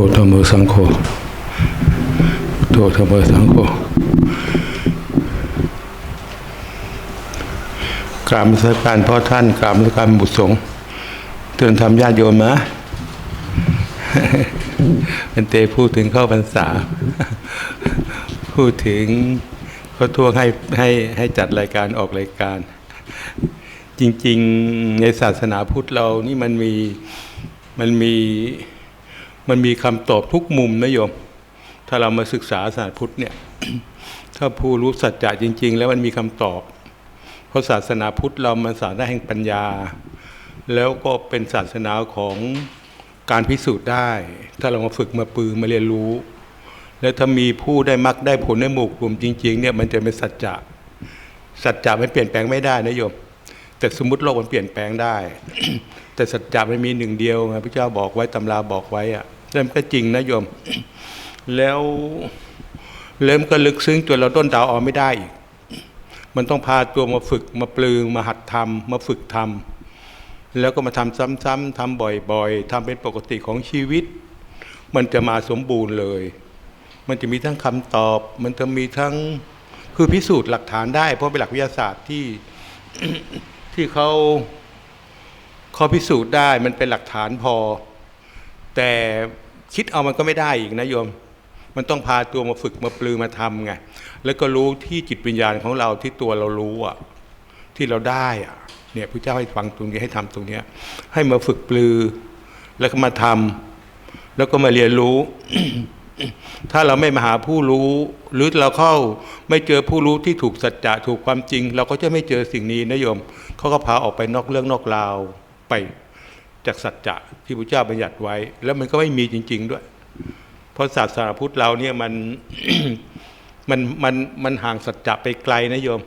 โอธรรมสังโฆโตธรรมสังโฆกราบนมัสการพ่อท่านกราบนมัสการบุตรสงฆ์เตือนทำญาติโยมนะเป็นเตพูดถึงเข้าพรรษา พูดถึงเขาทวงให้ให้ให้จัดรายการออกรายการ จริง ๆ ในศาสนาพุทธเรานี่มันมีมันมี มันมีคำตอบทุกมุมนะโยม ถ้าเรามาศึกษาศาสนาพุทธเนี่ย ถ้าผู้รู้สัจจะจริง ๆ แล้วมันมีคำตอบ เพราะศาสนาพุทธเรามันศาสนาแห่งปัญญา แล้วก็เป็นศาสนาของการพิสูจน์ได้ ถ้าเรามาฝึกมาปือมาเรียนรู้ แล้วถ้ามีผู้ได้มรรคได้ผลได้หมู่กลุ่มจริง ๆ เนี่ยมันจะเป็นสัจจะ สัจจะมันเปลี่ยนแปลงไม่ได้นะโยม แต่สมมติโลกมันเปลี่ยนแปลงได้ แต่สัจจะมันมีหนึ่งเดียวไงพระเจ้าบอกไว้ตำราบอกไว้อะ แล้วมันก็จริงนะโยม แล้วเริ่มนก็ลึกซึ้งจนเราต้นดาวออกไม่ได้อีกมันต้องพาตัวมาฝึกมาปลือมาหัดทำมาฝึกทำแล้วก็มาทำซ้ำๆทำบ่อยๆทำเป็นปกติของชีวิต มันจะมาสมบูรณ์เลย มันจะมีทั้งคำตอบ มันจะมีทั้งคือพิสูจน์หลักฐานได้ เพราะเป็นหลักวิทยาศาสตร์ที่ที่เขาเขาพิสูจน์ได้มันเป็นหลักฐานพอ แต่คิดเอามันก็ไม่ได้อีกนะโยม มันต้องพาตัวมาฝึกมาปลือมาทำไง แล้วก็รู้ที่จิตวิญญาณของเราที่ตัวเรารู้อะที่เราได้อะเนี่ยพระเจ้าให้ฟังตรงนี้ให้ทำตรงเนี้ย ให้มาฝึกปลือ แล้วก็มาทำแล้วก็มาเรียนรู้ ถ้าเราไม่มาหาผู้รู้ หรือเราเข้าไม่เจอผู้รู้ที่ถูกสัจจะถูกความจริง เราก็จะไม่เจอสิ่งนี้นะโยมเขาก็พาออกไปนอกเรื่องนอกราวไป จากสัจจะที่พระเจ้าบัญญัติไว้ แล้วมันก็ไม่มีจริง ๆ ด้วย เพราะศาสนาพุทธเราเนี่ยมันมันมันมันห่างสัจจะไปไกลนะโยม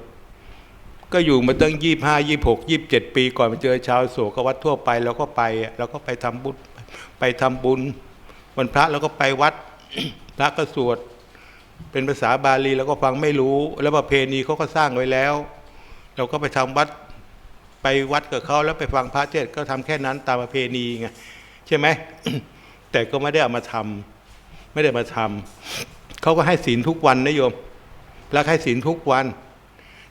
ก็อยู่มาตั้งยี่ห้ายี่หกยี่เจ็ดปี ก่อนมาเจอชาวโศกวัดทั่วไปเราก็ไปเราก็ไปทำบุญไปทำบุญ วันพระเราก็ไปวัดพระก็สวด เป็นภาษาบาลีเราก็ฟังไม่รู้ แล้วประเพณีเขาก็สร้างไว้แล้ว เราก็ไปทำวัด ไปวัดกับเขาแล้วไปฟังพระเทศก็ทำแค่นั้นตามประเพณีไงใช่ไหมแต่ก็ไม่ได้เอามาทำไม่ได้มาทำเขาก็ให้ศีลทุกวันนะโยมพระให้ศีลทุกวัน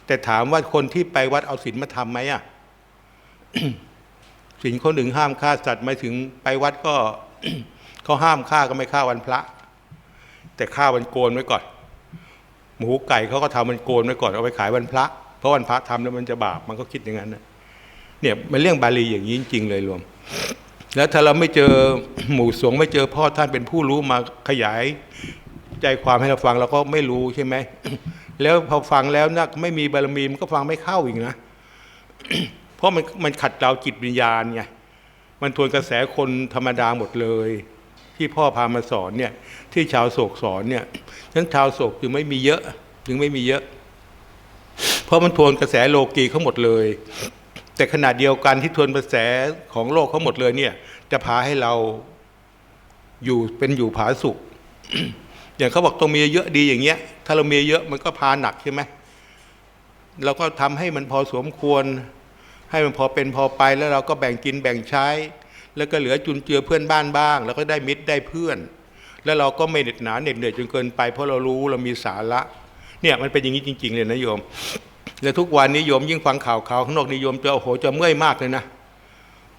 แต่ถามว่าคนที่ไปวัดเอาศีลมาทำไหมอะศีลคนหนึ่งห้ามฆ่าสัตว์หมายถึงไปวัดก็เขาห้ามฆ่าก็ไม่ฆ่าวันพระ แต่ฆ่าวันโกนไว้ก่อน หมูไก่เขาก็ทำวันโกนไว้ก่อนเอาไปขายวันพระ เพราะวันพระทำแล้วมันจะบาปมันก็คิดอย่างนั้นนะ เนี่ยมันเรื่องบาลีอย่างนี้จริง ๆ เลยรวม แล้วถ้าเราไม่เจอหมู่สงฆ์ไม่เจอพ่อท่านเป็นผู้รู้มาขยายใจความให้เราฟังเราก็ไม่รู้ใช่ไหมแล้วพอฟังแล้วนะไม่มีบารมีมันก็ฟังไม่เข้าอีกนะ เพราะมันมันขัดเราจิตวิญญาณไงมันทวนกระแสคนธรรมดาหมดเลย ที่พ่อพามาสอนเนี่ยที่ชาวโศกสอนเนี่ยฉะนั้นชาวโศกจึงไม่มีเยอะ จึงไม่มีเยอะ เพราะมันทวนกระแสโลกีเขาหมดเลย แต่ขณะเดียวกันที่ทวนกระแสของโลกเขาหมดเลยเนี่ย จะพาให้เราอยู่เป็นอยู่ผาสุข อย่างเขาบอกต้องมีเยอะดีอย่างเงี้ย ถ้าเรามีเยอะมันก็พาหนักใช่ไหมเราก็ทำให้มันพอสมควร ให้มันพอเป็นพอไปแล้วเราก็แบ่งกินแบ่งใช้ แล้วก็เหลือจุนเจือเพื่อนบ้านบ้าง แล้วก็ได้มิตรได้เพื่อน แล้วเราก็ไม่เหน็ดหนาเหน็ดเหนื่อยจนเกินไป เพราะเรารู้เรามีสาระ เนี่ยมันเป็นอย่างนี้จริง ๆ เลยนะโยม แล้วทุกวันนี้โยมยิ่งฟังข่าวข่าวข้างนอกนิยมจะโอ้โหจะเมื่อยมากเลยนะ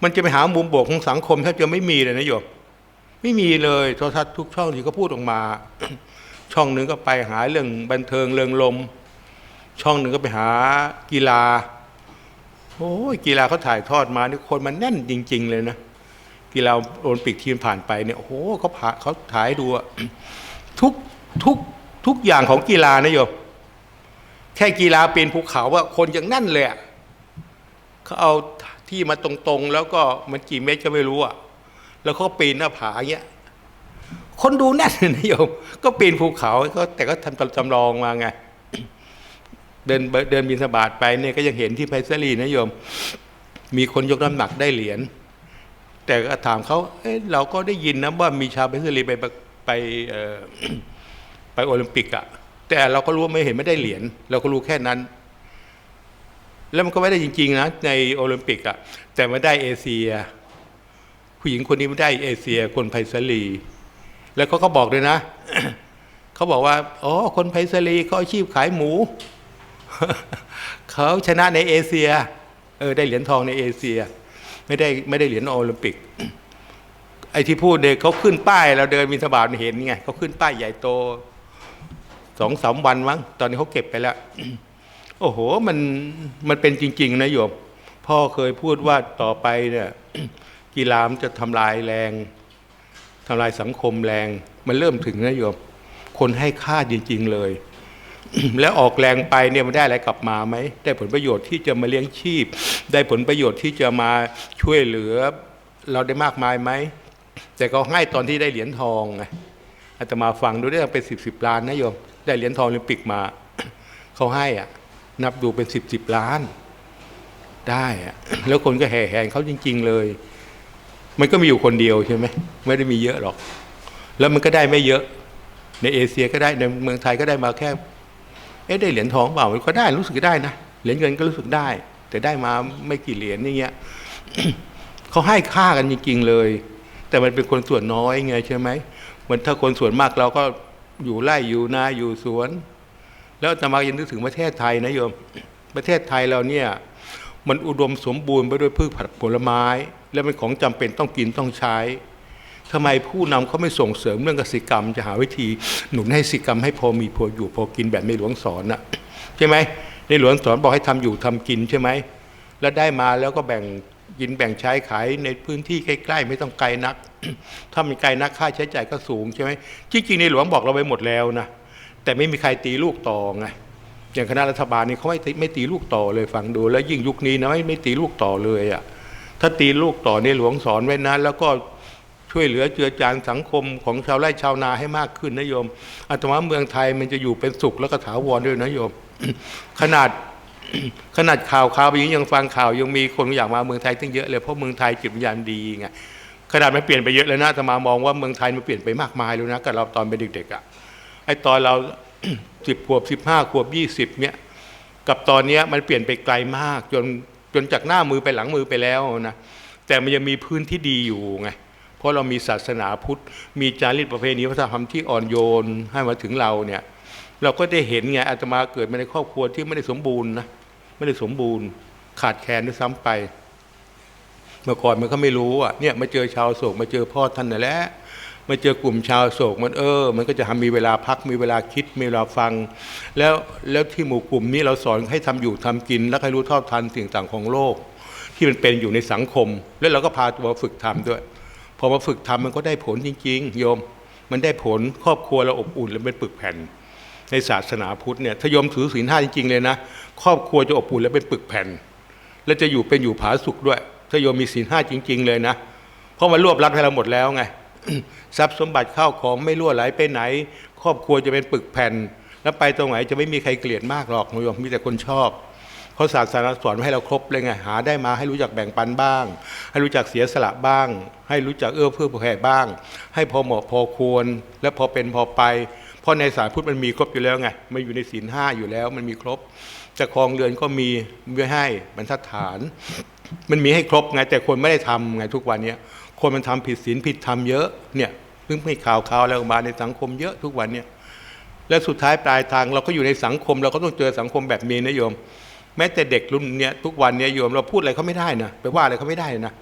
มันจะไปหามุมบวกของสังคมแทบจะไม่มีเลยนะโยมไม่มีเลยโทรทัศน์ทุกช่องที่เขาพูดออกมา ช่องหนึ่งก็ไปหาเรื่องบันเทิงเรื่องลม ช่องหนึ่งก็ไปหากีฬาโอ้ยกีฬาเขาถ่ายทอดมานี่คนมันแน่นจริง ๆ เลยนะกีฬาโอลิมปิกทีมผ่านไปเนี่ยโอ้โหเขาผ่าเขาถ่ายดูทุกทุกทุกอย่างของกีฬานะโยม ค่กีฬาป็นภูเขาว่าคนยังแน่นเลยเขาเอาที่มาตรงๆ แล้วก็มันกี่เมตรก็ไม่รู้อะแล้วเขาปีนหน้าผาเงี้ยคนดูแน่นเลยนะโยมก็ปีนภูเขาก็แต่ก็ทำจำลองมาไง เดินเดินบินสบาทไปเนี่ยก็ยังเห็นที่ไพศาลีนะโยม มีคนยกน้ำหนักได้เหรียญแต่ก็ถามเขาเอ้เราก็ได้ยินนะว่ามีชาวไพศาลีไปไปเอ่อไปโอลิมปิกอะ แต่เราก็รู้ว่าไม่เห็นไม่ได้เหรียญเราก็รู้แค่นั้น แล้วมันก็ไม่ได้จริง ๆ นะ ในโอลิมปิกอะแต่มาได้เอเชีย ผู้หญิงคนนี้ไม่ได้เอเชีย คนไพศาลี แล้วเขาก็บอกด้วยนะเขาบอกว่าอ๋อคนไพศาลีเขาอาชีพขายหมูเขาชนะในเอเชียเออได้เหรียญทองในเอเชีย ไม่ได้ไม่ได้เหรียญโอลิมปิก ไอ้ที่พูดเด็กเขาขึ้นป้ายเราเดินมินทบาทเห็นไงเขาขึ้นป้ายใหญ่โต สองสามวันมั้งตอนนี้เขาเก็บไปแล้ว โอ้โห มันมันเป็นจริง ๆ นะโยม พ่อเคยพูดว่าต่อไปเนี่ย กีฬามจะทำลายแรงทำลายสังคมแรง มันเริ่มถึงนะโยม คนให้ค่าจริง ๆ เลย แล้วออกแรงไปเนี่ยมันได้อะไรกลับมาไหม ได้ผลประโยชน์ที่จะมาเลี้ยงชีพ ได้ผลประโยชน์ที่จะมาช่วยเหลือ เราได้มากมายไหม แต่เขาให้ตอนที่ได้เหรียญทองไงอาตมาฟังดูได้เป็นสิบสิบล้านนะโยม ได้เหรียญทองโอลิมปิกมาเขาให้อะ นับดูเป็นสิบสิบล้าน ได้อะแล้วคนก็แห่แหนเขาจริง ๆ เลย มันก็มีอยู่คนเดียวใช่ไหมไม่ได้มีเยอะหรอก แล้วมันก็ได้ไม่เยอะ ในเอเชียก็ได้ในเมืองไทยก็ได้มาแค่ เอ๊ะได้เหรียญทองเปล่ามันก็ได้รู้สึกได้นะเหรียญเงินก็รู้สึกได้ แต่ได้มาไม่กี่เหรียญนี่เงี้ยเขาให้ค่ากันจริงๆเลย แต่มันเป็นคนส่วนน้อยไงใช่ไหมมันถ้าคนส่วนมากเราก็ อยู่ไร่อยู่นาอยู่สวน แล้วอาตมายังนึกถึงประเทศไทยนะโยม ประเทศไทยเราเนี่ยมันอุดมสมบูรณ์ไปด้วยพืชผักผลไม้ และเป็นของจำเป็นต้องกินต้องใช้ทำไมผู้นำเขาไม่ส่งเสริมเรื่องกสิกรรม จะหาวิธีหนุนให้สิกรรมให้พอมีพออยู่พอกินแบบในหลวงสอนน่ะใช่ไหมในหลวงสอนบอกให้ทำอยู่ทำกินใช่ไหมแล้วได้มาแล้วก็แบ่ง กินแบ่งใช้ขายในพื้นที่ใกล้ ๆ ไม่ต้องไกลนัก ถ้ามันไกลนักค่าใช้จ่ายก็สูงใช่ไหมจริงๆในหลวงบอกเราไปหมดแล้วนะแต่ไม่มีใครตีลูกต่อไงอย่างคณะรัฐบาลนี่เขาไม่ตีไม่ตีลูกต่อเลยฟังดู แล้วยิ่งยุคนี้นะไม่ไม่ตีลูกต่อเลยอะ่ะถ้าตีลูกต่อในหลวงสอนไว้นะแล้วก็ช่วยเหลือเจือจานสังคมของชาวไร่ชาวนาให้มากขึ้นนะโยมอาตมาเมืองไทยมันจะอยู่เป็นสุขแล้วก็ถาวรด้วยนะโยม ขนาด ขนาดข่าวข่าวอย่างนี้ยังฟังข่าวยังมีคนอยากมาเมืองไทยตั้งเยอะเลยเพราะเมืองไทยจิตวิญญาณดีไงขนาดมันเปลี่ยนไปเยอะเลยนะอาตมามองว่าเมืองไทยมันเปลี่ยนไปมากมายแล้วนะกับเราตอนเป็นเด็กๆอะไอตอนเราสิบขวบสิบห้าขวบยี่สิบเนี่ยกับตอนเนี้ยมันเปลี่ยนไปไกลมากจนจนจากหน้ามือไปหลังมือไปแล้วนะแต่มันยังมีพื้นที่ดีอยู่ไงเพราะเรามีศาสนาพุทธ มีจารีตประเพณีวัฒนธรรมที่อ่อนโยนให้มาถึงเราเนี่ย เราก็ได้เห็นไงอาตมาเกิดมาในครอบครัวที่ไม่ได้สมบูรณ์นะไม่ได้สมบูรณ์ ขาดแคลนด้วยซ้ำไป เมื่อก่อนมันก็ไม่รู้อะเนี่ยมาเจอชาวโศกมาเจอพ่อท่านนั่นแหละมาเจอกลุ่มชาวโศกมันเออ มันก็จะทำมีเวลาพักมีเวลาคิดมีเวลาฟัง แล้วแล้วที่หมู่กลุ่มนี้เราสอนให้ทำอยู่ทำกิน และให้รู้ท่าทันสิ่งต่างของโลก ที่มันเป็นอยู่ในสังคม แล้วเราก็พาตัวฝึกทำด้วยพอมาฝึกทำมันก็ได้ผลจริง ๆ โยม มันได้ผลครอบครัวเราอบอุ่นและเป็นปึกแผ่น ในศาสนาพุทธเนี่ยถ้ายมถือศีลห้าจริงๆเลยนะ ครอบครัวจะอบอุ่นและเป็นปึกแผ่น และจะอยู่เป็นอยู่ผาสุขด้วย ถ้ายมมีศีลห้าจริง ๆ เลยนะ เพราะมันรวบรัดให้เราหมดแล้วไงทรัพย์สมบัติเข้าของไม่รั่วไหลไปไหน ครอบครัวจะเป็นปึกแผ่น แล้วไปตรงไหนจะไม่มีใครเกลียดมากหรอกโยมมีแต่คนชอบเพราะศาสนาสอนให้เราครบเลยไงหาได้มาให้รู้จักแบ่งปันบ้าง ให้รู้จักเสียสละบ้าง ให้รู้จักเอื้อเฟื้อแผ่บ้าง ให้พอเหมาะพอควร และพอเป็นพอไป เพราะในสายพุทธมันมีครบอยู่แล้วไงมันอยู่ในศีลห้าอยู่แล้ว มันมีครบจะครองเรือนก็มีไว้ให้บรรทัดฐาน มันมีให้ครบไงแต่คนไม่ได้ทำไงทุกวันนี้คนมันทำผิดศีลผิดธรรมเยอะเนี่ยเพิ่งไม่ข่าวข่าวอะไรออกมาในสังคมเยอะทุกวันเนี่ยแล้วสุดท้ายปลายทางเราก็อยู่ในสังคม เราก็ต้องเจอสังคมแบบนี้นะโยม แม้แต่เด็กรุ่นเนี้ยทุกวันเนี้ยโยมเราพูดอะไรเขาไม่ได้นะไปว่าอะไรเขาไม่ได้นะ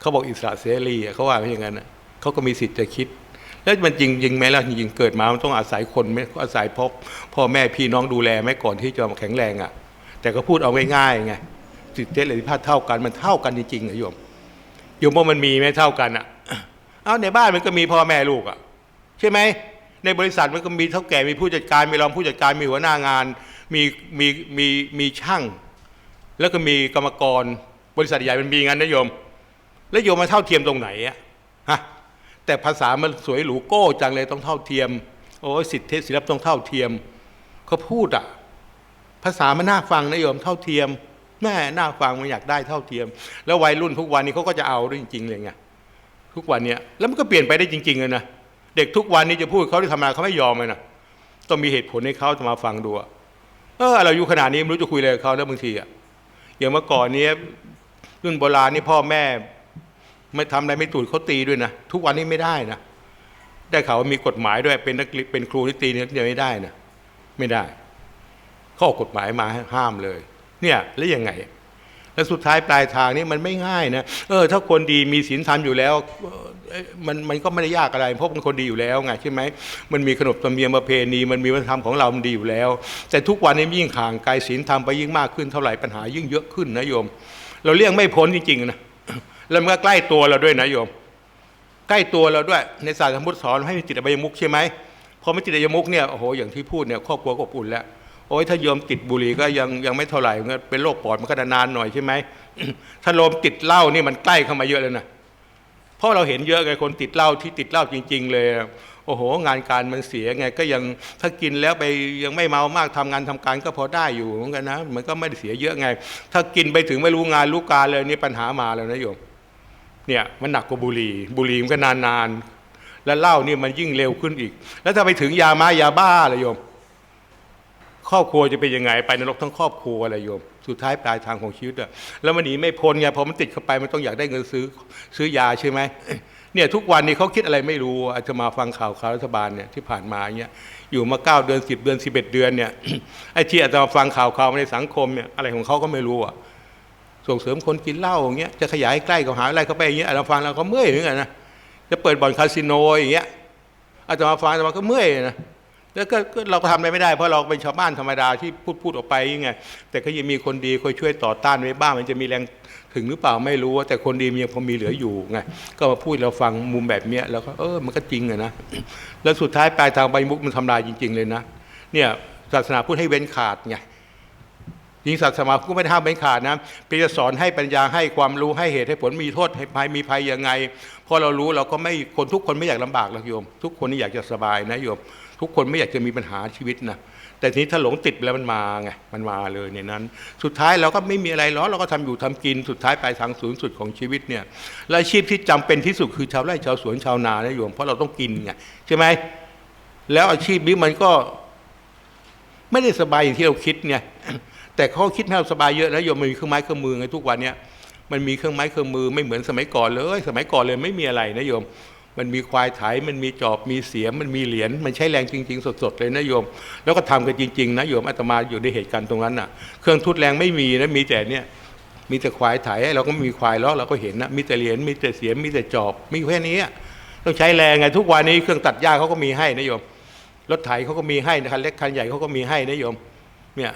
เขาบอกอิสระเสรีเขาว่าไม่อย่างนั้นนะเขาก็มีสิทธิ์จะคิด แล้วมันจริงจริงไหมล่ะจริงเกิดมามันต้องอาศัยคนไหมอาศัยพบพ่อแม่พี่น้องดูแลไหมก่อนที่จะแข็งแรงอะ แต่ก็พูดเอาง่ายๆไงสิทธิเสรีภาพเท่ากันมันเท่ากันจริงๆอะโยมโยมว่ามันมีไหมเท่ากันอะเอาในบ้านมันก็มีพ่อแม่ลูกอะ ใช่ไหมในบริษัทมันก็มีเท่าแก่มีผู้จัดการมีรองผู้จัดการมีหัวหน้างาน มีมีมีมีช่าง แล้วก็มีกรรมกรบริษัทใหญ่มันมีงั้นนะโยม แล้วโยมมาเท่าเทียมตรงไหนอะฮะ แต่ภาษามันสวยหรูโก้จังเลยต้องเท่าเทียม โอ้ยสิทธิศิลปต้องเท่าเทียมเขาพูดอะภาษามันน่าฟังนะโยมเท่าเทียมแม่น่าฟังมันอยากได้เท่าเทียม แล้ววัยรุ่นทุกวันนี้เขาก็จะเอาด้วยจริงๆเลยไงทุกวันเนี้ยแล้วมันก็เปลี่ยนไปได้จริงๆเลยนะเด็กทุกวันนี้จะพูดเขาที่ทำงานเขาไม่ยอมเลยนะต้องมีเหตุผลให้เขาจะมาฟังดูเออเราอยู่ขนาดนี้ไม่รู้จะคุยอะไรกับเขาแล้วบางทีอะอย่างเมื่อก่อนเนี้ยรุ่นโบราณนี่พ่อแม่ ไม่ทำอะไรไม่ถูกเขาตีด้วยนะทุกวันนี้ไม่ได้นะได้ข่าวว่ามีกฎหมายด้วยเป็นนักเรียนเป็นครูที่ตีนักเรียนไม่ได้นะไม่ได้ข้อกฎหมายมาห้ามเลย เนี่ยแล้วยังไง แล้วสุดท้ายปลายทางนี่มันไม่ง่ายนะเออ ถ้าคนดีมีศีลธรรมอยู่แล้วมันมันก็ไม่ได้ยากอะไร เพราะมันคนดีอยู่แล้วไงใช่ไหมมันมีขนบธรรมเนียมประเพณี มันมีวัฒนธรรมของเรามันดีอยู่แล้ว แต่ทุกวันนี้ยิ่งห่างไกลศีลธรรมไปยิ่งมากขึ้นเท่าไหร่ปัญหายิ่งเยอะขึ้นนะโยม เราเลี่ยงไม่พ้นจริงๆนะ แล้วมันก็ใกล้ตัวเราด้วยนะโยม ใกล้ตัวเราด้วย ในศาสนาพุทธสอนให้มีจิตอบายมุขใช่ไหมพอไม่จิตอบายมุขเนี่ยโอ้โหอย่างที่พูดเนี่ยครอบครัวก็อบอุ่นแล้วโอ้ยถ้าโยมติดบุหรี่ก็ยังยังไม่เท่าไหร่เป็นโรคปอดมันก็นานหน่อยใช่ไหมถ้าโยมติดเหล้านี่มันใกล้เข้ามาเยอะเลยนะเพราะเราเห็นเยอะไงคนติดเหล้าที่ติดเหล้าจริง ๆ เลยโอ้โห งานการมันเสียไงก็ยังถ้ากินแล้วไปยังไม่เมามากทำงานทำการก็พอได้อยู่เหมือนกันนะมันก็ไม่ได้เสียเยอะไง ถ้ากินไปถึงไม่รู้งานรู้การเลยนี่ปัญหามาแล้วนะโยม เนี่ยมันหนักกว่าบุหรี่ บุหรี่มันก็นานๆ แล้วเหล้านี่มันยิ่งเร็วขึ้นอีก แล้วถ้าไปถึงยามายาบ้าเลยโยม ครอบครัวจะเป็นยังไงไปนรกทั้งครอบครัวอะไรโยม สุดท้ายปลายทางของชีวิตอะแล้วมันหนีไม่พ้นไงพอมันติดเข้าไปมันต้องอยากได้เงินซื้อซื้อยาใช่ไหมเนี่ยทุกวันนี้เขาคิดอะไรไม่รู้อาจจะมาฟังข่าวข่าวรัฐบาลเนี่ยที่ผ่านมาเนี่ยอยู่มาเก้าเดือนสิบเดือนสิบเอ็ดเดือนเนี่ยไอ้ที่อาจจะมาฟังข่าวข่าวในสังคมเนี่ยอะไรของเขาก็ไม่รู้อะ ส่งเสริมคนกินเหล้าอย่างเงี้ยจะขยายใกล้กับหาอะไรเข้าไปอย่างเงี้ยอาตมาฟังแล้วก็เมื่อยเหมือนกันนะจะเปิดบ่อนคาสิโนอย่างเงี้ยอาตมาฟังอาตมาก็เมื่อยนะแล้วก็เราก็ทำอะไรไม่ได้เพราะเราเป็นชาวบ้านธรรมดาที่พูดพูดออกไปยังไงแต่ก็ยังมีคนดีคอยช่วยต่อต้านไว้บ้างมันจะมีแรงถึงหรือเปล่าไม่รู้ แต่คนดีมันยังพอมีเหลืออยู่ไงก็มาพูดเราฟังมุมแบบเนี้ยแล้วก็เออมันก็จริงอะนะแล้วสุดท้ายปลายทางใบมุกมันทำลายจริง ๆ เลยนะเนี่ยศาสนาพูดให้เว้นขาดไง ยิงศาสนาก็ไม่ได้ห้ามไม่ขาดนะเพียงจะสอนให้ปัญญาให้ความรู้ให้เหตุให้ผลมีโทษให้ภัยมีภัยยังไงพอเรารู้เราก็ไม่คนทุกคนไม่อยากลำบากหรอกโยม ทุกคนนี่อยากจะสบายนะโยม ทุกคนไม่อยากจะมีปัญหาชีวิตนะแต่ทีนี้ถ้าหลงติดไปแล้วมันมาไงมันมาเลยในนั้น สุดท้ายเราก็ไม่มีอะไรหรอกเราก็ทำอยู่ทำกินสุดท้ายปลายทางสูงสุดของชีวิตเนี่ยและอาชีพที่จำเป็นที่สุดคือชาวไร่ชาวสวนชาวนานะโยมเพราะเราต้องกินไงใช่ไหมแล้วอาชีพนี้มันก็ไม่ได้สบายอย่างที่เราคิดไง แต่เขาคิดให้เราสบายเยอะนะโยมมันมีเครื่องไม้เครื่องมือไงทุกวันเนี้ยมันมีเครื่องไม้เครื่องมือไม่เหมือนสมัยก่อนเลย สมัยก่อนเลยไม่มีอะไรนะโยม มันมีควายไถมันมีจอบมีเสียมมันมีเหรียญมันใช้แรงจริง ๆ สดๆเลยนะโยม แล้วก็ทำกันจริงๆนะโยมอาตมาอยู่ในเหตุการณ์ตรงนั้นน่ะ เครื่องทุดแรงไม่มีนะมีแต่เนี่ยมีแต่ควายไถเราก็มีควายล้อเราก็เห็นนะมีแต่เหรียญมีแต่เสียมมีแต่จอบมีแค่นี้ต้องใช้แรงไงทุกวันนี้เครื่องตัดหญ้าเขาก็มีให้นะโยมรถไถเขาก็มีให้นะคันเล็กคันใหญ่เขาก็มีให้นะโยมเนี่ย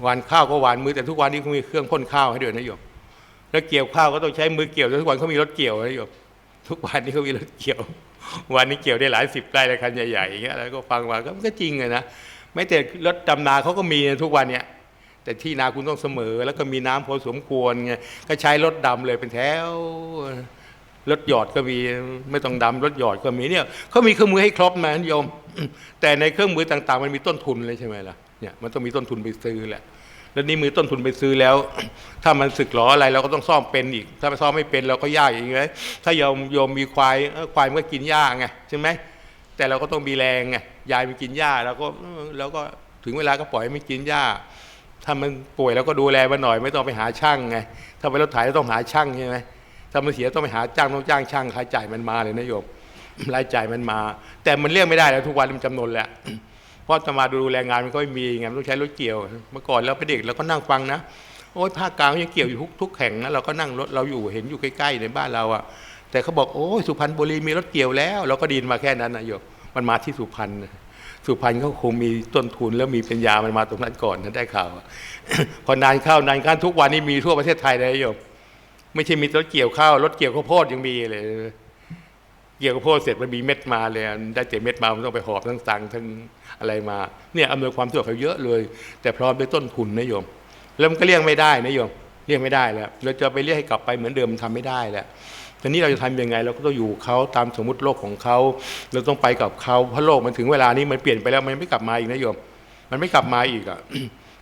หวานข้าวก็หวานมือแต่ทุกวันนี้เขามีเครื่องพ่นข้าวให้ด้วยนะโยมแล้วเกี่ยวข้าวก็ต้องใช้มือเกี่ยวแต่ทุกวันเขามีรถเกี่ยวนะโยมทุกวันนี้เขามีรถเกี่ยว วันนี้เกี่ยวได้หลายสิบไร่เลยคันใหญ่ๆอย่างเงี้ยแล้วก็ฟังมาก็มันก็จริงเลยนะไม่แต่รถดำนาเขาก็มีนะทุกวันเนี่ยแต่ที่นาคุณต้องเสมอ แล้วก็มีน้ำพอสมควรไงก็ใช้รถดำเลยเป็นแถวรถหยอดก็มีไม่ต้องดำรถหยอดก็มีเนี่ยเขามีเครื่องมือให้ครบนะโยม แต่ในเครื่องมือต่าง ๆ มันมีต้นทุนเลยใช่ไหมล่ะ เนี่ยมันต้องมีต้นทุนไปซื้อแหละ แล้วนี่มือต้นทุนไปซื้อแล้ว ถ้ามันสึกหรออะไรเราก็ต้องซ่อมเป็นอีก ถ้าไปซ่อมไม่เป็นเราก็ยากอีกไงถ้าโยมโยมมีควายควายมันก็กินหญ้าไงใช่ไหมแต่เราก็ต้องมีแรงไงยายมันกินหญ้าเราก็เราก็ถึงเวลาก็ปล่อยให้มันกินหญ้า ถ้ามันป่วยเราก็ดูแลมันหน่อย ไม่ต้องไปหาช่างไงถ้าไปรถไถเราต้องหาช่างใช่ไหมถ้ามันเสียต้องไปหาจ้างต้องจ้างช่างค่าใช้จ่ายมันมาเลยนะโยมรายจ่ายมันมา แต่มันเลี่ยงไม่ได้แล้วทุกวันมันจำนวนแหละ ราะจะมาดูแลงานมันก็ไม่มีไงต้องใช้รถเกี่ยว เมื่อก่อนเราเป็นเด็กเราก็นั่งฟังนะโอ้ยภาคกลางยังเกี่ยวอยู่ทุกทุกแห่งนะเราก็นั่งรถเราอยู่เห็นอยู่ใกล้ๆในบ้านเราอะแต่เขาบอกโอ้ยสุพรรณบุรีมีรถเกี่ยวแล้ว เราก็ดินมาแค่นั้นนะโยมมันมาที่สุพรรณสุพรรณเขาคงมีต้นทุนแล้วมีปัญญามันมาตรงนั้นก่อนนะได้ข่าว พอนานเข้านานเข้าทุกวันนี้มีทั่วประเทศไทยเลยโยมไม่ใช่มีรถเกี่ยวข้าวรถเกี่ยวข้าวโพดยังมีเลย เกี่ยวข้าวโพดเสร็จมันมีเม็ดมาเลยได้แต่เม็ดมามันต้องไปหอบทั้งตังทั้งอะไรมาเนี่ยอำนวยความสะดวกเขาเยอะเลย แต่พร้อมด้วยต้นทุนนะโยมแล้วมันก็เลี่ยงไม่ได้นะโยมเลี่ยงไม่ได้แล้วเราจะไปเรียกให้กลับไปเหมือนเดิมมันทำไม่ได้แล้วทีนี้เราจะทำยังไงเราก็ต้องอยู่เขาตามสมมติโลกของเขาเราต้องไปกับเขาเพราะโลกมันถึงเวลานี้มันเปลี่ยนไปแล้วมันไม่กลับมาอีกนะโยม มันไม่กลับมาอีกอะ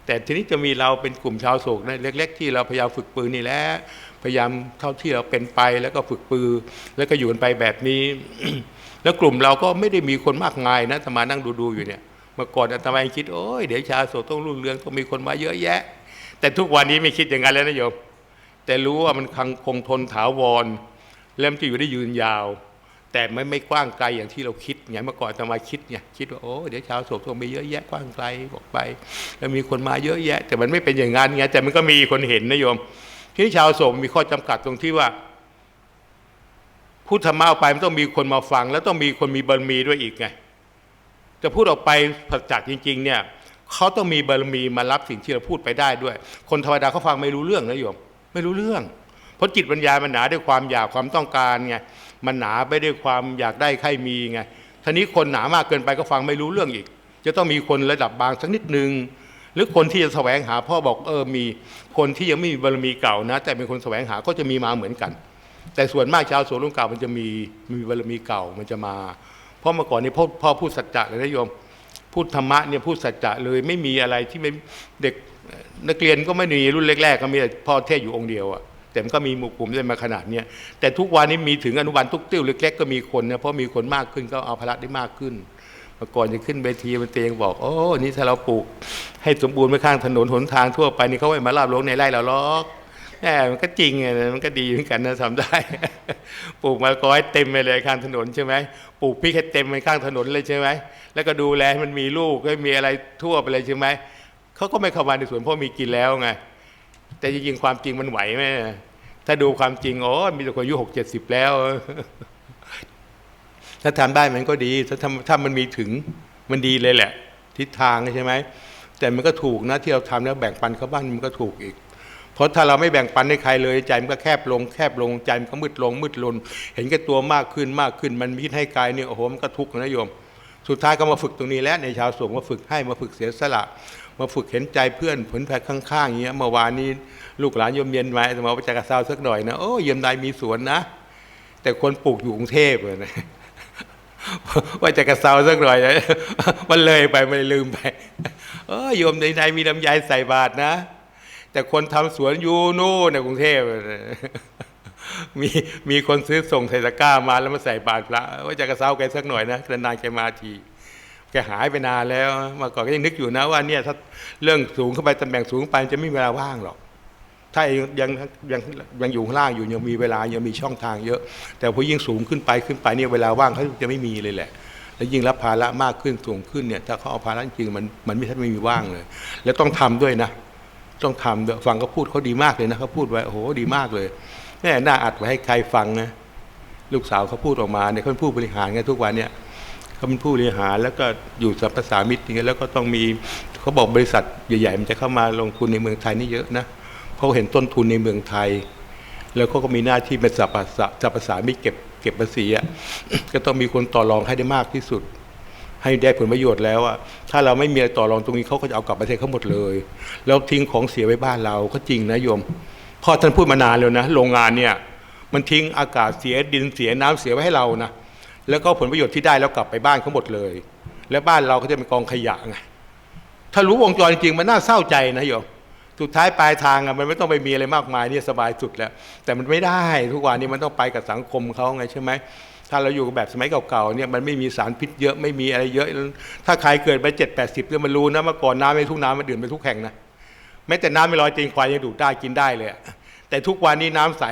แต่ทีนี้จะมีเราเป็นกลุ่มชาวโศกนะเล็ก ๆ ที่เราพยายามฝึกปืนนี่แหละ พยายามเท่าที่เราเป็นไปแล้วก็ฝึกปืนแล้วก็อยู่กันไปแบบนี้ แล้วกลุ่มเราก็ไม่ได้มีคนมากมายนะตมานั่งดูๆอยู่เนี่ยเมื่อก่อนอาตมาคิดโอ้ยเดี๋ยวชาโศกต้องรุ่งเรืองต้องมีคนมาเยอะแยะ แต่ทุกวันนี้ไม่คิดอย่างนั้นแล้วนะโยม แต่รู้ว่ามันคงคงทนถาวรแล้วมันจะอยู่ได้ยืนยาว แต่ไม่ไม่กว้างไกลอย่างที่เราคิดไงเมื่อก่อนจะมาคิดไงคิดว่าโอ้เดี๋ยวชาวโศกต้องมีเยอะแยะกว้างไกลบอกไป แล้วมีคนมาเยอะแยะ แต่มันไม่เป็นอย่างนั้นไงแต่มันก็มีคนเห็นนะโยม ที่ชาวโศกมีข้อจำกัดตรงที่ว่าพูดธรรมะออกไปมันต้องมีคนมาฟัง แล้วต้องมีคนมีบารมีด้วยอีกไงจะพูดออกไปสัจจะจริง ๆ เนี่ยเขาต้องมีบารมีมารับสิ่งที่เราพูดไปได้ด้วย คนธรรมดาเขาฟังไม่รู้เรื่องนะโยม ไม่รู้เรื่อง เพราะจิตปัญญามันหนาด้วยความอยากความต้องการไงมันหนาไปด้วยความอยากได้ใครมีไงทีนี้คนหนามากเกินไปก็ฟังไม่รู้เรื่องอีก จะต้องมีคนระดับบางสักนิดนึง หรือคนที่จะแสวงหาพ่อบอกเออมีคนที่ยังไม่มีบารมีเก่านะ แต่เป็นคนแสวงหาก็จะมีมาเหมือนกัน แต่ส่วนมากชาวสวนลุงเก่ามันจะมีมีบารมีเก่ามันจะมา เพราะเมื่อก่อนนี้พ่อพ่อพูดสัจจะเลยนะโยมพูดธรรมะเนี่ยพูดสัจจะเลยไม่มีอะไรที่ไม่เด็กนักเรียนก็ไม่มีรุ่นแรกๆก็มีแต่พ่อเทศอยู่องค์เดียวอะแต่มันก็มีหมู่กลุ่มได้มาขนาดเนี้ยแต่ทุกวันนี้มีถึงอนุบาลทุกติ้วเล็กๆก็มีคนนะเพราะมีคนมากขึ้นก็เอาพละได้มากขึ้น มื่อก่อนจะขึ้นเวทีมันเตียงบอก โอ้ นี่ถ้าเราปลูก ให้สมบูรณ์ไว้ข้างถนนหนทางทั่วไปนี่เขาไม่มาลาบลงในไร่เราหรอกแหมมันก็จริงไงมันก็ดีเหมือนกันนะทำได้ ปลูกมะละกอให้เต็มไปเลยข้างถนนใช่ไหมปลูกพริกให้เต็มไปข้างถนนเลยใช่ไหมแล้วก็ดูแลมันมีลูกให้มีอะไรทั่วไปเลยใช่ไหมเขาก็ไม่เข้ามาในสวนเพราะมีกินแล้วไงแต่จริงๆความจริงมันไหวไหมถ้าดูความจริงโอ้มีแต่คนอายุหกเจ็ดสิบแล้ว ถ้าทำได้มันก็ดีถ้าทำถ้ามันมีถึงมันดีเลยแหละ ทิศทางใช่ไหมแต่มันก็ถูกนะที่เราทำแล้วแบ่งปันเขาบ้างมันก็ถูกอีก เพราะถ้าเราไม่แบ่งปันให้ใครเลย ใจมันก็แคบลงแคบลงใจมันก็มืดลงมืดลน เห็นแก่ตัวมากขึ้นมากขึ้น มันมิตให้กายเนี่ยโอ้โหมันก็ทุกข์นะโยม สุดท้ายก็มาฝึกตรงนี้แล้วในชาวสงฆ์มาฝึกให้มาฝึกเสียสละมาฝึกเห็นใจเพื่อนผลแผกข้างๆอย่างเงี้ยเมื่อวานนี้ลูกหลานโยมเย็นมาจะมาไปจากกระซาวสักหน่อยนะโอ้เยี่ยมใดมีสวนนะ แต่คนปลูกอยู่กรุงเทพเลยนะ ว่าจะกระเซาสักหน่อยนะมันเลยไปมันลืมไป เออโยมในในมีลำไยใส่บาทนะ แต่คนทำสวนอยู่นู่นในกรุงเทพมีมีคนซื้อส่งใส่ตะกร้ามาแล้วมาใส่บาทพระว่าจะกระเซาแกสักหน่อยนะนานๆแกมาทีแกหายไปนานแล้วมาก่อนก็ยังนึกอยู่นะว่าเนี่ยถ้าเรื่องสูงขึ้นไปตำแหน่งสูงไปจะไม่มีเวลาว่างหรอก ถ้ายังยังยังอยู่ข้างล่างอยู่ยังมีเวลายังมีช่องทางเยอะ แต่พอยิ่งสูงขึ้นไปขึ้นไปเนี่ยเวลาว่างเขาจะไม่มีเลยแหละ แล้วยิ่งรับภาระมากขึ้นสูงขึ้นเนี่ยถ้าเขาเอาภาระจริงมันมันไม่ใช่ไม่มีว่างเลย แล้วต้องทำด้วยนะ ต้องทำด้วยฟังเขาพูดเขาดีมากเลยนะเขาพูดไว้โอ้โหดีมากเลยแน่น่าอัดไว้ให้ใครฟังนะลูกสาวเขาพูดออกมาเนี่ยเขาเป็นผู้บริหารไงทุกวันเนี่ยเขาเป็นผู้บริหารแล้วก็อยู่สัมปสามิตรอย่างเงี้ยแล้วก็ต้องมีเขาบอกบริษัทใหญ่ ๆ มันจะเข้ามาลงทุนในเมืองไทยนี่เยอะนะ เพราเห็นต้นทุนในเมืองไทย แล้วเขาก็มีหน้าที่เป็นสัพพะสัพพสามิเก็บเก็บภาษีอะก็ต้องมีคนต่อรองให้ได้มากที่สุด ให้ได้ผลประโยชน์แล้วอะถ้าเราไม่มีอะไรต่อรองตรงนี้เขาก็จะเอากลับประเทศเขาหมดเลย แล้วทิ้งของเสียไว้บ้านเราก็จริงนะโยมพ่อท่านพูดมานานแล้วนะโรงงานเนี่ยมันทิ้งอากาศเสียดินเสียน้ำเสียไว้ให้เรานะแล้วก็ผลประโยชน์ที่ได้แล้วกลับไปบ้านเขาหมดเลย แล้วบ้านเราก็จะเป็นกองขยะไงถ้ารู้วงจรจริงมันน่าเศร้าใจนะโยม สุดท้ายปลายทางอะมันไม่ต้องไปมีอะไรมากมายเนี่ยสบายสุดแล้ว แต่มันไม่ได้ทุกวันนี้มันต้องไปกับสังคมเขาไงใช่ไหมถ้าเราอยู่แบบสมัยเก่าๆเนี่ยมันไม่มีสารพิษเยอะไม่มีอะไรเยอะ ถ้าใครเกิดไปเจ็ดแปดสิบเนี่ยมันรู้นะเมื่อก่อนน้ำในทุ่งน้ำมันดื่มไปทุกแห่งนะแม้แต่น้ำไม่ลอยจริงควายยังดูดได้กินได้เลย แต่ทุกวันนี้น้ำใส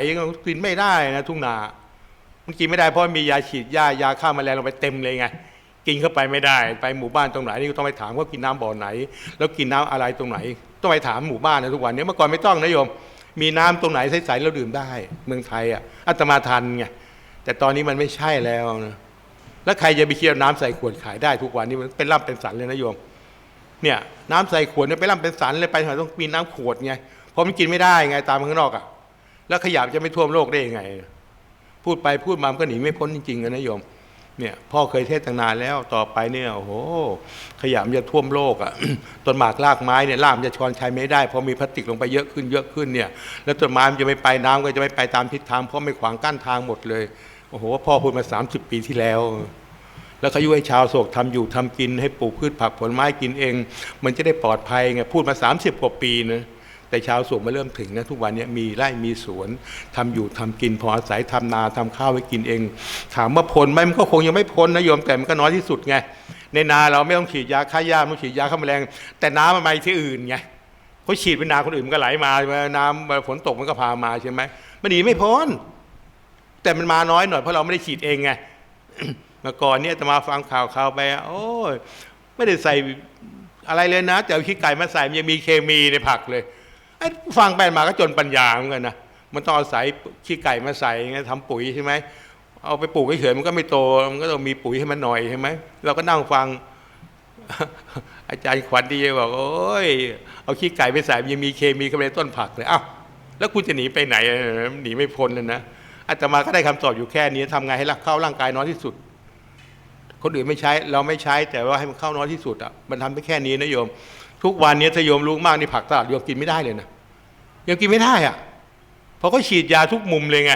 กินไม่ได้นะทุ่งนามันกินไม่ได้เพราะมียาฉีดยายาฆ่าแมลงลงไปเต็มเลยไง กินเข้าไปไม่ได้ ไปหมู่บ้านตรงไหนนี่ก็ต้องไปถามว่ากินน้ำบ่อไหน แล้วกินน้ำอะไรตรงไหน ต้องไปถามหมู่บ้านนะทุกวันนี้เมื่อก่อนไม่ต้องนะโยม มีน้ำตรงไหนใสๆเราดื่มได้ เมืองไทยอะอาตมาทันไงแต่ตอนนี้มันไม่ใช่แล้วนะแล้วใครจะไปเคี่ยวน้ำใส่ขวดขายได้ทุกวันนี้มันเป็นร่ำเป็นสันเลยนะโยมเนี่ยน้ำใส่ขวดเนี่ยไปร่ำเป็นสันเลยไปหนต้องมีน้ำขวดไงเพราะมันกินไม่ได้ไงตามข้างนอกอะแล้วขยะจะไม่ท่วมโลกได้ยังไง พูดไปพูดมามันก็หนีไม่พ้นจริงๆนะโยม เนี่ยพ่อเคยเทศตั้งนานแล้วต่อไปเนี่ยโอ้โหขยะมันจะท่วมโลกอะ่ะต้นหมากรากไม้เนี่ยรากมันจะชอนชัยไม่ได้เพราะมีพลาสติกลงไปเยอะขึ้นเยอะขึ้นเนี่ยแล้วต้นไม้มันจะไม่ไปน้ำก็จะไม่ไปตามทิศทางเพราะไม่ขวางกั้นทางหมดเลยโอ้โหพ่อพูดมา 30 ปีที่แล้ว แล้วเขายุให้ชาวโศกทำอยู่ทำกินให้ปลูกพืชผักผลไม้กินเอง มันจะได้ปลอดภัยไงพูดมา 30กว่าปีนะ แต่ชาวสวนมาเริ่มถึงนะทุกวันนี้มีไร่มีสวนทำอยู่ทำกินพออาศัยทำนาทำข้าวไว้กินเอง ถามว่าพ้นไหมมันก็คงยังไม่พ้นนะโยมแต่มันก็น้อยที่สุดไงในนาเราไม่ต้องฉีดยาฆ่าหญ้าไม่ต้องฉีดยาฆ่าแมลง แต่น้ำมันมาที่อื่นไงเขาฉีดไปนาคนอื่นมันก็ไหลมาน้ำฝนตกมันก็พามาใช่ไหมมันหนีไม่พ้นแต่มันมาน้อยหน่อยเพราะเราไม่ได้ฉีดเองไงเมื่อก่อนเนี่ยอาตมาฟังข่าวข่าวไปอะโอ้ยไม่ได้ใส่อะไรเลยนะแต่เอาขี้ไก่มาใส่มันยังมีเคมีในผักเลย ไอ้ฟังไปมาก็จนปัญญาเหมือนกันนะมันต้องเอาศัยขี้ไก่มาใส่ไงทำปุ๋ยใช่ไหมเอาไปปลูกเฉยมันก็ไม่โตมันก็ต้องมีปุ๋ยให้มันหน่อยใช่ไหมเราก็นั่งฟัง อาจารย์ขวัญดีบอกโอ้ยเอาขี้ไก่ไปใส่ยังมีเคมีเข้าไปในต้นผักเลยอ้าวแล้วคุณจะหนีไปไหนหนีไม่พ้นเลยนะอาตมาก็ได้คำตอบอยู่แค่นี้ทำไงให้รักเข้าร่างกายน้อยที่สุด คนอื่นไม่ใช้เราไม่ใช้แต่ว่าให้มันเข้าน้อยที่สุดอะมันทำได้แค่นี้นะโยม ทุกวันนี้ถ้าโยมรู้มากนี่ผักตลาดโยมกินไม่ได้เลยนะโยมกินไม่ได้อะเพราะเขาฉีดยาทุกมุมเลยไง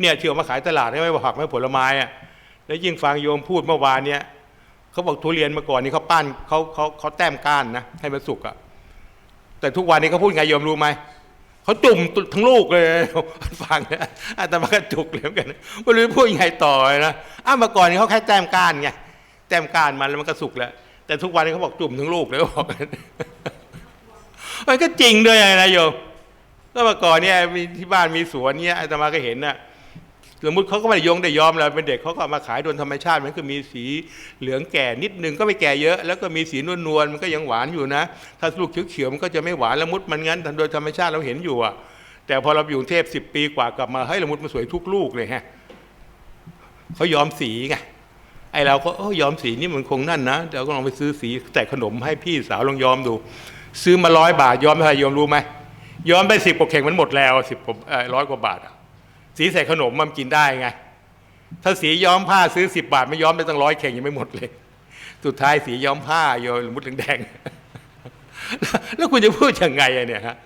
เนี่ยเที่ยวมาขายตลาดให้ไม่ผักไม่ผลไม้อะแล้วยิ่งฟังโยมพูดเมื่อวานเนี่ยเขาบอกทุเรียนเมื่อก่อนนี้เขาปั้นเขาเขาเขาแต้มก้านนะให้มันสุกอะแต่ทุกวันนี้เขาพูดไงโยมรู้ไหมเขาจุ่มทั้งลูกเลยฟังนะอาตมาก็จุกเลยเหมือนกันไม่รู้จะพูดยังไงต่อนะอ้าวเมื่อก่อนนี้เขาแค่แต้มก้านไงแต้มก้านมันแล้วมันก็สุกแล้ว แต่ทุกวันนี้เขาบอกจุ่มทั้งลูกเลยเขาบอกมันก็จริงด้วยนะโยมก็เมื่อก่อนเนี่ยมีที่บ้านมีสวนเนี่ยอาตมาก็เห็นน่ะสมมติเขาก็ไม่ได้ยงได้ยอมแล้วเป็นเด็กเขาก็มาขายโดยธรรมชาติมันก็มีสีเหลืองแก่นิดนึงก็ไม่แก่เยอะ แล้วก็มีสีนวลนวลๆมันก็ยังหวานอยู่นะ ถ้าลูกเขียวๆมันก็จะไม่หวานละมุดมันงั้นโดยธรรมชาติเราเห็นอยู่อะแต่พอเราอยู่กรุงเทพสิบปีกว่ากลับมาเฮ้ยละมุดมันสวยทุกลูกเลยฮะเขายอมสีไง เราก็เออยอมสีนี่มันคงนั่นนะเดี๋ยวก็ลองไปซื้อสีแต่ขนมให้พี่สาวลองยอมดู ซื้อมาร้อยบาทยอมเท่าไหร่ยอมรู้ไหมยอมไปสิบกว่าเข่งมันหมดแล้วสิบร้อยกว่าบาทสีใส่ขนมมันกินได้ไง ถ้าสีย้อมผ้าซื้อสิบบาท ไม่ย้อมไปตั้งร้อยเข่งยังไม่หมดเลย สุดท้ายสีย้อมผ้าโยนมุดแดงแล้วคุณจะพูดยังไงอะเนี่ยฮะ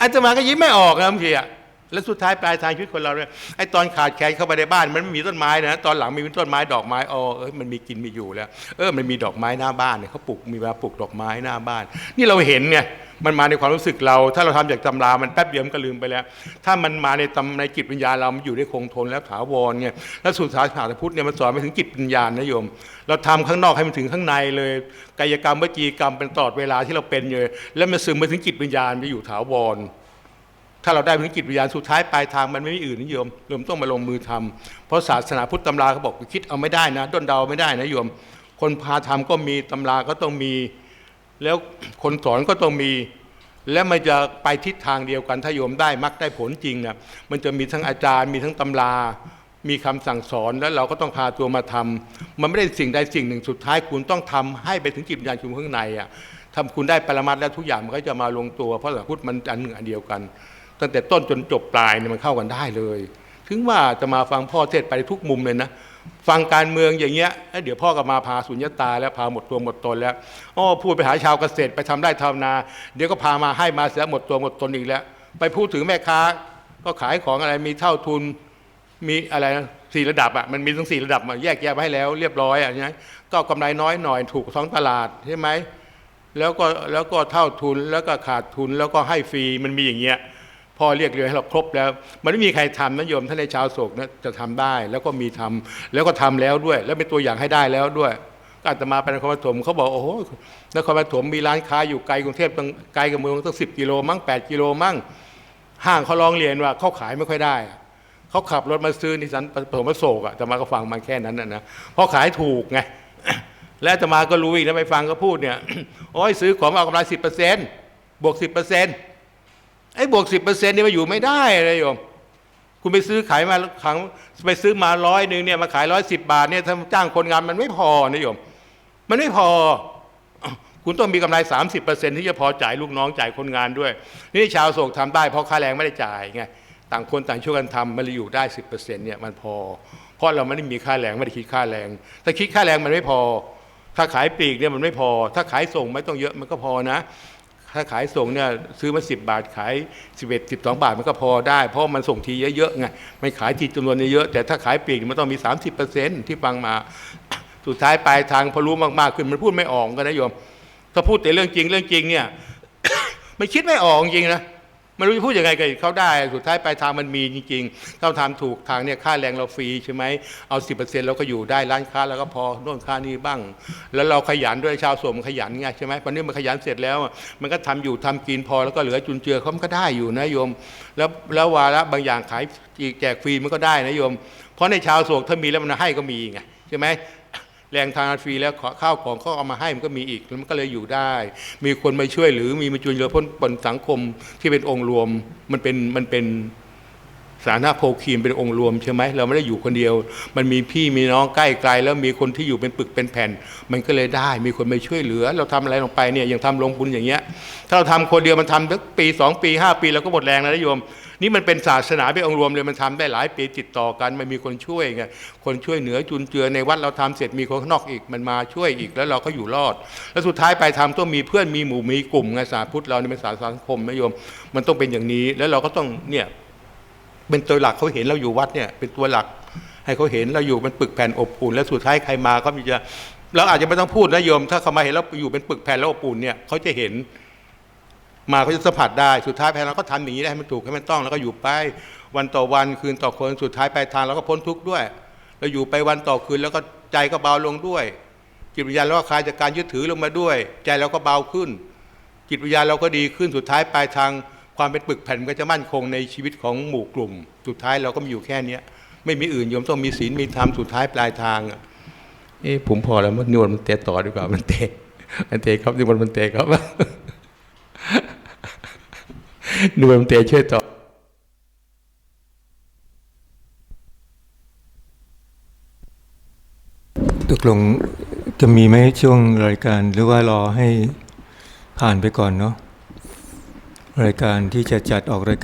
อาตมาก็ยิ้มไม่ออกนะบางทีอะ แล้วสุดท้ายปลายทางชีวิตคนเราเนี่ยไอ้ตอนขาดแคลนเข้าไปในบ้าน มันไม่มีต้นไม้นะตอนหลังมีต้นไม้ดอกไม้อ๋อเออมันมีกินมีอยู่แล้ว เออมันมีดอกไม้หน้าบ้านเนี่ยเขาปลูกมีเวลาปลูกดอกไม้หน้าบ้าน นี่เราเห็นเนี่ยมันมาในความรู้สึกเรา ถ้าเราทำจากตำรา มันแป๊บเดียวมันก็ลืมไปแล้ว ถ้ามันมาในตำในจิตวิญญาณเรา มันอยู่ได้คงทนแล้วถาวรเนี่ยแล้วสุดท้ายศาสนาพุทธเนี่ยมันสอนไปถึงจิตวิญญาณนะโยม เราทำข้างนอกให้มันถึงข้างในเลย กายกรรมวจีกรรมเป็นตลอดเวลาที่เราเป็นอยู่แล้วมันซึมไปถึงจิตวิญญาณไปอยู่ถาวร ถ้าเราได้ถึงจิตวิญญาณสุดท้ายปลายทางมันไม่มีอื่นนิยมโยมต้องมาลงมือทำเพราะศาสนาพุทธตำราเขาบอกคิดเอาไม่ได้นะด้นเดาไม่ได้นะโยม คนพาทำก็มีตำราก็ต้องมี แล้วคนสอนก็ต้องมี และมันจะไปทิศทางเดียวกันถ้าโยมได้มักได้ผลจริงเนี่ยมันจะมีทั้งอาจารย์ มีทั้งตำรา มีคำสั่งสอนแล้วเราก็ต้องพาตัวมาทำมันไม่ได้สิ่งใดสิ่งหนึ่งสุดท้ายคุณต้องทำให้ไปถึงจิตวิญญาณคุณข้างในอะทำคุณได้ปรมัตแล้วทุกอย่างมันก็จะมาลงตัว เพราะหลักพุทธมันอันหนึ่งอันเดียวกัน ตั้งแต่ต้นจนจบปลายเนี่ยมันเข้ากันได้เลย ถึงว่าจะมาฟังพ่อเทศไปทุกมุมเลยนะฟังการเมืองอย่างเงี้ยเอ้ยเดี๋ยวพ่อก็มาพาสุญญตาแล้วพาหมดตัวหมดตนแล้วอ้อพูดไปหาชาวเกษตรไปทำได้ทำนา เดี๋ยวก็พามาให้มาเสียหมดตัวหมดตนอีกแล้ว ไปพูดถึงแม่ค้า ก็ขายของอะไรมีเท่าทุนมีอะไรสี่ระดับอะมันมีทั้งสี่ระดับมาแยกแยะไว้ให้แล้วเรียบร้อยอะใช่ไหมก็กำไรน้อยหน่อยถูกท้องตลาดใช่ไหมแล้วก็แล้วก็เท่าทุนแล้วก็ขาดทุนแล้วก็ให้ฟรีมันมีอย่างเงี้ย พอเรียกเรียนให้เราครบแล้ว มันไม่มีใครทำนะโยมท่านในชาวโศกนะจะทำได้ แล้วก็มีทำแล้วก็ทำแล้วด้วย แล้วเป็นตัวอย่างให้ได้แล้วด้วยก็อาตมาไปนครปฐมเขาบอกโอ้โหนครปฐมมีร้านค้าอยู่ไกลกรุงเทพตั้งไกลกับเมืองตั้งสิบกิโลมั้งแปดกิโลมั้งห้างเขาร้องเรียนว่าเขาขายไม่ค่อยได้เขาขับรถมาซื้อนิสสันปฐมโศกอะอาตมาก็ฟังมาแค่นั้นนะนะเพราะขายถูกไงและอาตมาก็รู้อีกนะไปฟังเขาพูดเนี่ยโอ้ยซื้อของเอากำไรสิบเปอร์เซ็นต์บวกสิบเปอร์เซ็นต์ ไอ้บวกสิบเปอร์เซ็นต์นี่มาอยู่ไม่ได้เลยโยม คุณไปซื้อขายมาขังไปซื้อมาร้อยหนึ่งเนี่ยมาขายร้อยสิบบาทเนี่ยถ้าจ้างคนงานมันไม่พอนะโยม มันไม่พอ คุณต้องมีกำไรสามสิบเปอร์เซ็นที่จะพอจ่ายลูกน้องจ่ายคนงานด้วย นี่ชาวโศกทำได้เพราะค่าแรงไม่ได้จ่ายไงต่างคนต่างช่วยกันทำมันอยู่ได้สิบเปอร์เซ็นต์เนี่ยมันพอ เพราะเราไม่ได้มีค่าแรงไม่ได้คิดค่าแรงถ้าคิดค่าแรงมันไม่พอ ถ้าขายปลีกเนี่ยมันไม่พอ ถ้าขายส่งไม่ต้องเยอะมันก็พอนะ ถ้าขายส่งเนี่ยซื้อมาสิบาทขายสิบเอ็ดสิบสองบาทมันก็พอได้ เพราะมันส่งทีเยอะๆไงไม่ขายทีจำนวนเยอะแต่ถ้าขายปลีกมันต้องมี 30%ที่ฟังมาสุดท้ายปลายทางพอรู้มากๆขึ้นมันพูดไม่ออกกันนะโยม ถ้าพูดแต่เรื่องจริงเรื่องจริงเนี่ย มันคิดไม่ออกจริงนะ ไม่รู้จะพูดยังไงกับเขาได้ สุดท้ายปลายทางมันมีจริงๆเราทำถูกทางเนี่ยค่าแรงเราฟรีใช่ไหมเอาสิบเปอร์เซ็นต์เราก็อยู่ได้ร้านค้าแล้วก็พอโน่นค่านี้บ้าง แล้วเราขยันด้วยชาวสวนขยันไงใช่ไหมวันนี้มันขยันเสร็จแล้ว มันก็ทำอยู่ทำกินพอแล้วก็เหลือจุนเจือเขาก็ได้อยู่นะโยม แล้วแล้ววาระบางอย่างขายแจกฟรีมันก็ได้นะโยม เพราะในชาวโศกถ้ามีแล้วมันให้ก็มีไงใช่ไหม แรงทานฟรีแล้วขอข้าวของเขาเอามาให้มันก็มีอีกแล้วมันก็เลยอยู่ได้ มีคนมาช่วยหรือมีมาจุนเจือพ้นปนสังคมที่เป็นองค์รวมมันเป็นมันเป็นสาธารณโภคีมเป็นองค์รวมใช่ไหมเราไม่ได้อยู่คนเดียว มันมีพี่มีน้องใกล้ไกล แล้วมีคนที่อยู่เป็นปึกเป็นแผ่น มันก็เลยได้ มีคนมาช่วยเหลือ เราทำอะไรลงไปเนี่ยอย่างทำลงบุญอย่างเงี้ย ถ้าเราทำคนเดียวมันทำสักปีสองปีห้าปีเราก็หมดแรงแล้วนะโยม นี่มันเป็นศาสนาเป็นองค์รวมเลยมันทำได้หลายปีติดต่อกันมันมีคนช่วยไงคนช่วยเหนือจุนเจือในวัดเราทำเสร็จมีคนข้างนอกอีกมันมาช่วยอีกแล้วเราก็อยู่รอด แล้วสุดท้ายไปทำต้องมีเพื่อนมีหมู่มีกลุ่มไงศาสาพุทธเราเนี่เป็นศาสนาสังคมนะโยม มันต้องเป็นอย่างนี้แล้วเราก็ต้องเนี่ยเป็นตัวหลักเขาเห็นเราอยู่วัดเนี่ยเป็นตัวหลัก ให้เขาเห็นเราอยู่เป็นปึกแผ่นอบอุ่นแล้วสุดท้ายใครมาก็มีจะเราอาจจะไม่ต้องพูดนะโยม ถ้าเขามาเห็นเราอยู่เป็นปึกแผ่นแล้วอบอุ่นเนี่ยเขาจะเห็น มาเขาจะสัมผัสได้สุดท้ายภายหลังก็ทำอย่างนี้ได้ให้มันถูกให้มันต้องแล้วก็อยู่ไปวันต่อวันคืนต่อคืนสุดท้ายปลายทางเราก็พ้นทุกข์ด้วย เราอยู่ไปวันต่อคืนแล้วก็ใจก็เบาลงด้วย จิตวิญญาณเราก็คลายจากการยึดถือลงมาด้วย ใจเราก็เบาขึ้น จิตวิญญาณเราก็ดีขึ้นสุดท้ายปลายทาง ความเป็นปึกแผ่นมันก็จะมั่นคงในชีวิตของหมู่กลุ่ม สุดท้ายเราก็มีอยู่แค่เนี้ยไม่มีอื่นโยมต้องมีศีลมีธรรมสุดท้ายปลายทางเอ้ผมพอแล้วมันนวลมันเตะต่อดีกว่ามันเตะมันเตะครับนิมนมันเตะครับ นวลมันเตช่วยต่อตกลงจะมีไหมช่วงรายการหรือว่ารอให้ผ่านไปก่อนเนาะรายการที่จะจัดออกรายการ